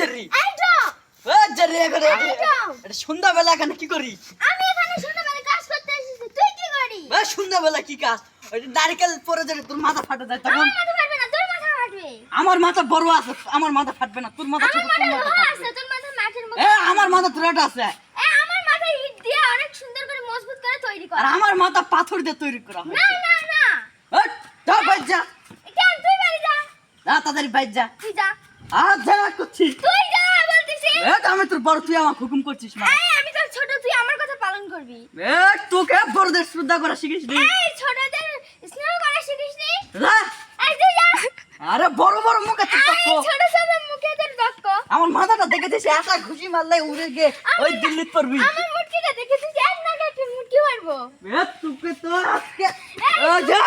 Jerry. এই তো ও Jerry এখানে। এটা সন্ধ্যাবেলা এখানে কি করি? আমি এখানে সন্ধ্যাবেলা কাজ করতে এসেছি। তুই কি করিস এ সন্ধ্যাবেলা কি কাজ? ওই নারকেল পরে যদি তোর মাথা ফাটে যায় তখন। আমার মাথা ফাটবে না তোর মাথা ফাটবে। আমার মাথা বড় আছে আমার মাথা ফাটবে না তোর মাথা ছোট তোর মাথা আছে তোর মাথা মাটির মতো এ আমার মাথা তোরাট আছে। এ আমার মাথা ইট দিয়ে অনেক সুন্দর করে মজবুত করে তৈরি করা। আর আমার মাথা পাথর দিয়ে তৈরি করা না না না। হট, যা বাইর যা। কেন তুই যা। যা তাড়াতাড়ি যা। তুই যা। আর যা করছি। তুই যা বলতেছি। এ আমি তোর বড় তুই আমার হুকুম করছিস না এই আমি তোর ছোট তুই আমার কথা পালন করবি। এ তোকে বড়দের শ্রদ্ধা করা শিখিস নি এই ছোটদের স্নেহ করা শিখিস নি যা। এই তুই যা। আরে বড় বড় মুখে তুই তক্ক। ছোট ছোট মুখে তোর দক্ষ আমার মাথাটা দেখে দিয়েছে একা ঘুষি মারলে উড়ে গিয়ে ওই দিল্লি পড়বি আমার মুটকিটা দেখে এক না একটা মুটকি মারবো? এ তোকে তো আজকে যা।